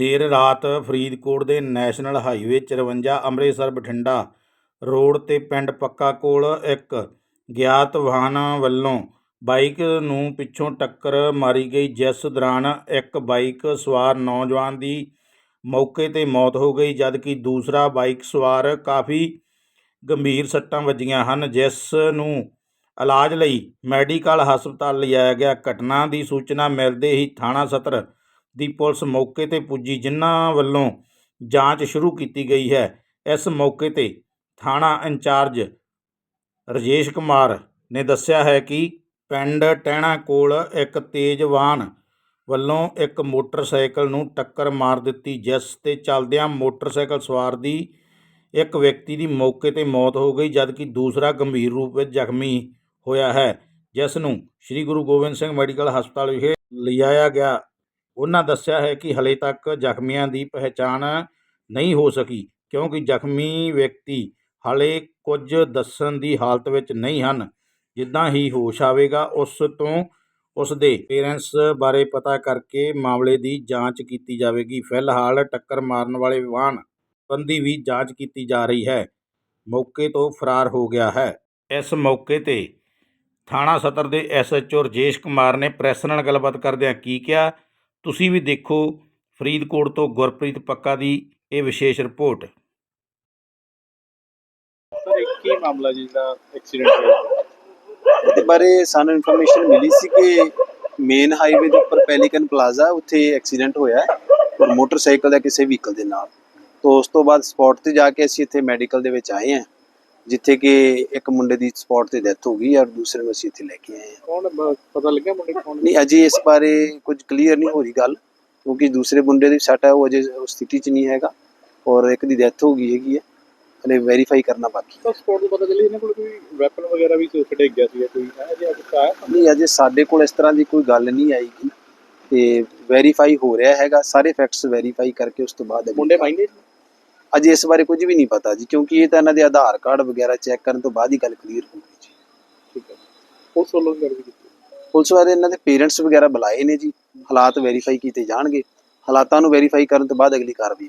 ਦੇਰ ਰਾਤ ਫਰੀਦਕੋਟ ਦੇ national highway 54 Amritsar Bathinda road ਤੇ ਪਿੰਡ ਪੱਕਾ ਕੋਲ ਇੱਕ ਗਿਆਤ ਵਾਹਨ ਵੱਲੋਂ ਬਾਈਕ ਨੂੰ ਪਿੱਛੋਂ ਟੱਕਰ ਮਾਰੀ ਗਈ, ਜਿਸ ਦੌਰਾਨ ਇੱਕ ਬਾਈਕ ਸਵਾਰ ਨੌਜਵਾਨ ਦੀ ਮੌਕੇ 'ਤੇ ਮੌਤ ਹੋ ਗਈ, ਜਦਕਿ ਦੂਸਰਾ ਬਾਈਕ ਸਵਾਰ ਕਾਫੀ ਗੰਭੀਰ ਸੱਟਾਂ ਵੱਜੀਆਂ ਹਨ, ਜਿਸ ਨੂੰ ਇਲਾਜ ਲਈ ਮੈਡੀਕਲ ਹਸਪਤਾਲ ਲਿਜਾਇਆ ਗਿਆ। ਘਟਨਾ ਦੀ ਸੂਚਨਾ ਮਿਲਦੇ ਹੀ ਥਾਣਾ ਸਤਰ ਦੀ ਪੁਲਿਸ ਮੌਕੇ ਤੇ ਪੁੱਜੀ, ਜਿਨ੍ਹਾਂ ਵੱਲੋਂ ਜਾਂਚ ਸ਼ੁਰੂ ਕੀਤੀ ਗਈ ਹੈ। ਇਸ ਮੌਕੇ ਤੇ ਥਾਣਾ ਇੰਚਾਰਜ ਰਜੇਸ਼ ਕੁਮਾਰ ਨੇ ਦੱਸਿਆ ਹੈ ਕਿ ਪਿੰਡ ਟਹਿਣਾ ਕੋਲ ਇੱਕ ਤੇਜ਼ ਵਾਹਨ ਵੱਲੋਂ ਇੱਕ ਮੋਟਰਸਾਈਕਲ ਨੂੰ ਟੱਕਰ ਮਾਰ ਦਿੱਤੀ, ਜਿਸ ਤੇ ਚੱਲਦਿਆਂ ਮੋਟਰਸਾਈਕਲ ਸਵਾਰ ਦੀ ਇੱਕ ਵਿਅਕਤੀ ਦੀ ਮੌਕੇ ਤੇ ਮੌਤ ਹੋ ਗਈ, ਜਦਕਿ ਦੂਸਰਾ ਗੰਭੀਰ ਰੂਪ ਵਿੱਚ ਜ਼ਖਮੀ ਹੋਇਆ ਹੈ, ਜਿਸ ਨੂੰ ਸ੍ਰੀ ਗੁਰੂ ਗੋਬਿੰਦ ਸਿੰਘ ਮੈਡੀਕਲ ਹਸਪਤਾਲ ਵਿਖੇ ਲਿਜਾਇਆ ਗਿਆ ਉਹਨਾਂ ਦੱਸਿਆ ਹੈ ਕਿ ਹਲੇ ਤੱਕ ਜ਼ਖਮੀਆਂ ਦੀ ਪਹਿਚਾਣ ਨਹੀਂ ਹੋ ਸਕੀ, ਕਿਉਂਕਿ ਜ਼ਖਮੀ ਵਿਅਕਤੀ ਹਲੇ ਕੁਝ ਦੱਸਣ ਦੀ ਹਾਲਤ ਵਿੱਚ ਨਹੀਂ ਹਨ। ਜਿੱਦਾਂ ਹੀ ਹੋਸ਼ ਆਵੇਗਾ, ਉਸ ਤੋਂ ਉਸ ਦੇ ਪੇਰੈਂਟਸ ਬਾਰੇ ਪਤਾ ਕਰਕੇ ਮਾਮਲੇ ਦੀ ਜਾਂਚ ਕੀਤੀ ਜਾਵੇਗੀ। ਫਿਲਹਾਲ ਟੱਕਰ ਮਾਰਨ ਵਾਲੇ ਵਾਹਨ ਸੰਬੰਧੀ ਵੀ ਜਾਂਚ ਕੀਤੀ ਜਾ ਰਹੀ ਹੈ। ਮੌਕੇ ਤੋਂ ਫਰਾਰ ਹੋ ਗਿਆ ਹੈ। ਇਸ ਮੌਕੇ ਤੇ ਥਾਣਾ ਸਦਰ ਦੇ ਐਸਐਚਓ ਰਜੇਸ਼ ਕੁਮਾਰ ਨੇ ਪ੍ਰੈਸ ਨਾਲ ਗੱਲਬਾਤ ਕਰਦਿਆਂ ਕੀ ਕਿਹਾ ਤੁਸੀਂ ਵੀ ਦੇਖੋ ਫਰੀਦਕੋਟ ਤੋਂ ਗੁਰਪ੍ਰੀਤ ਪੱਕਾ ਦੀ ਇਹ ਵਿਸ਼ੇਸ਼ ਰਿਪੋਰਟ। ਸਰ ਇੱਕ ਕੀ ਮਾਮਲਾ ਜੀ ਦਾ ਐਕਸੀਡੈਂਟ ਹੋਇਆ? ਇਹਦੇ ਬਾਰੇ ਸਾਨੂੰ ਇਨਫੋਰਮੇਸ਼ਨ ਮਿਲੀ ਸੀ ਕਿ ਮੇਨ ਹਾਈਵੇ ਦੇ ਉੱਪਰ ਪੈਲੀਕਨ ਪਲਾਜ਼ਾ ਉੱਥੇ ਐਕਸੀਡੈਂਟ ਹੋਇਆ ਹੈ ਔਰ ਮੋਟਰਸਾਈਕਲ ਦਾ ਕਿਸੇ ਵਹੀਕਲ ਦੇ ਨਾਲ। ਤੋਂ ਉਸ ਤੋਂ ਬਾਅਦ ਸਪੌਟ ਤੇ ਜਾ ਕੇ ਅਸੀਂ ਇੱਥੇ ਮੈਡੀਕਲ ਦੇ ਵਿੱਚ ਆਏ ਹਾਂ। ਜਿੱਥੇ ਕਿ ਇੱਕ ਮੁੰਡੇ ਦੀ ਸਪੌਟ ਤੇ ਡੈਥ ਹੋ ਗਈ ਔਰ ਦੂਸਰੇ ਨੂੰ ਅਸੀਂ ਇੱਥੇ ਲੈ ਕੇ ਆਏ ਹਾਂ ਕੌਣ ਬ- ਪਤਾ ਲੱਗਿਆ ਮੁੰਡੇ ਕੌਣ ਨੇ? ਨਹੀਂ ਅਜੇ ਇਸ ਬਾਰੇ ਕੁਝ ਕਲੀਅਰ ਨਹੀਂ ਹੋ ਰਹੀ ਗੱਲ ਕਿਉਂਕਿ ਦੂਸਰੇ ਮੁੰਡੇ ਦੀ ਸੱਟ ਹੈ ਉਹ ਅਜੇ ਉਸ ਸਥਿਤੀ 'ਚ ਨਹੀਂ ਹੈਗਾ ਔਰ ਇੱਕ ਦੀ ਡੈਥ ਹੋ ਗਈ ਹੈਗੀ ਹੈ ਹਲੇ ਵੈਰੀਫਾਈ ਕਰਨਾ ਬਾਕੀ ਹੈ। ਤਾਂ ਸਪੋਰਟ ਤੋਂ ਪਤਾ ਚੱਲੀ ਇਹਨਾਂ ਕੋਲ ਕੋਈ ਵੈਪਨ ਵਗੈਰਾ ਵੀ ਸੀ ਉੱਥੇ ਡਿੱਗ ਗਿਆ ਸੀ ਕੋਈ ਹੈ ਜੀ ਅੱਜ ਆਇਆ ਨਹੀਂ ਅਜੇ ਸਾਡੇ ਕੋਲ ਇਸ ਤਰ੍ਹਾਂ ਦੀ ਕੋਈ ਗੱਲ ਨਹੀਂ ਆਈਗੀ ਤੇ ਵੈਰੀਫਾਈ ਹੋ ਰਿਹਾ ਹੈਗਾ ਸਾਰੇ ਫੈਕਟਸ ਵੈਰੀਫਾਈ ਕਰਕੇ ਉਸ ਤੋਂ ਬਾਅਦ ਮੁੰਡੇ ਮਾਈਂਡੇ ਅਜੇ ਇਸ ਬਾਰੇ ਕੁਝ ਵੀ ਨਹੀਂ ਪਤਾ ਜੀ ਕਿਉਂਕਿ ਇਹ ਤਾਂ ਇਹਨਾਂ ਦੇ ਆਧਾਰ ਕਾਰਡ ਵਗੈਰਾ ਚੈੱਕ ਕਰਨ ਤੋਂ ਬਾਅਦ ਹੀ ਗੱਲ ਕਲੀਅਰ ਹੋਊਗੀ ਜੀ। ਠੀਕ ਹੈ ਵੱਲੋਂ ਕੀਤੀ ਪੁਲਿਸ ਵਾਲੇ ਇਹਨਾਂ ਦੇ ਪੇਰੈਂਟਸ ਵਗੈਰਾ ਬੁਲਾਏ ਨੇ ਜੀ ਹਾਲਾਤ ਵੈਰੀਫਾਈ ਕੀਤੇ ਜਾਣਗੇ। ਹਾਲਾਤਾਂ ਨੂੰ ਵੈਰੀਫਾਈ ਕਰਨ ਤੋਂ ਬਾਅਦ ਅਗਲੀ ਕਾਰਵਾਈ